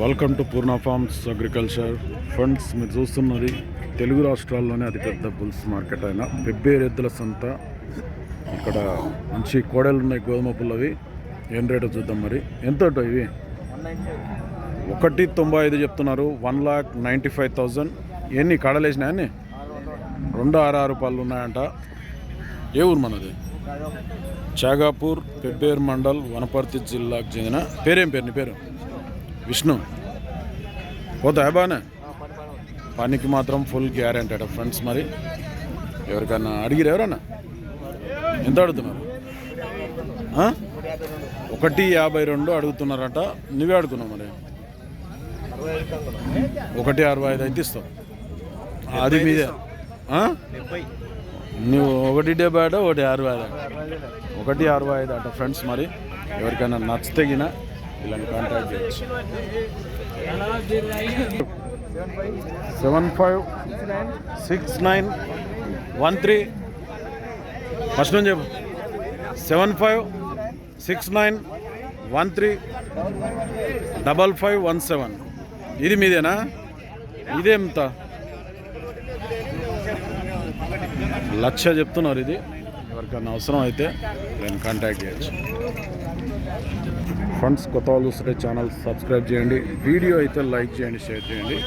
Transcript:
Welcome to Purna farms agriculture funds మీరు చూస్తున్నది తెలుగు రాష్ట్రాల్లోనే అతిపెద్ద బుల్స్ మార్కెట్ అయిన పెబ్బేరు ఎద్దుల సంత. ఇక్కడ మంచి కోడలు ఉన్నాయి గోధుమ పుల్లవి. ఏం రేటు చూద్దాం మరి? ఎంత ఇవి? ఒకటి తొంభై ఐదు చెప్తున్నారు. One lakh ninety five thousand ఎన్ని? కాడలేసినాయని రెండు ఆరు ఆరు రూపాయలు ఉన్నాయంట. ఏ ఊరు మనది? చాగాపూర్ పెబ్బేరు మండల్ వనపర్తి జిల్లాకు చెందిన. పేరేం పేరు నీ పేరు? విష్ణు పోతా బానే? పనికి మాత్రం ఫుల్ గ్యారెంటీ అట ఫ్రెండ్స్ మరి. ఎవరికన్నా అడిగిరు ఎవరన్నా? ఎంత అడుగుతున్నారు? ఒకటి యాభై రెండు అడుగుతున్నారట నువ్వే అడుగుతున్నావు మరి. ఒకటి అరవై ఐదు అయితే ఇస్తావు. అది మీదే? నువ్వు ఒకటి డెబ్బై ఆట ఒకటి అరవై ఐదు. ఒకటి అరవై ఐదు అట ఫ్రెండ్స్ మరి. ఎవరికైనా నచ్చితే గిన ఇలాంటి కాంటాక్ట్ చేయొచ్చు seven five six nine one three first నుంచి చెప్పు. Seven five six nine one three double five one seven. ఇది మీదేనా? ఇదేంత? లక్ష చెప్తున్నారు ఇది. ఎవరికైనా అవసరం అయితే నేను కాంటాక్ట్ చేయొచ్చు. ఫ్రెండ్స్ కొత్త వాళ్ళు వస్తే ఛానల్ సబ్స్క్రైబ్ చేయండి. వీడియో అయితే లైక్ చేయండి షేర్ చేయండి.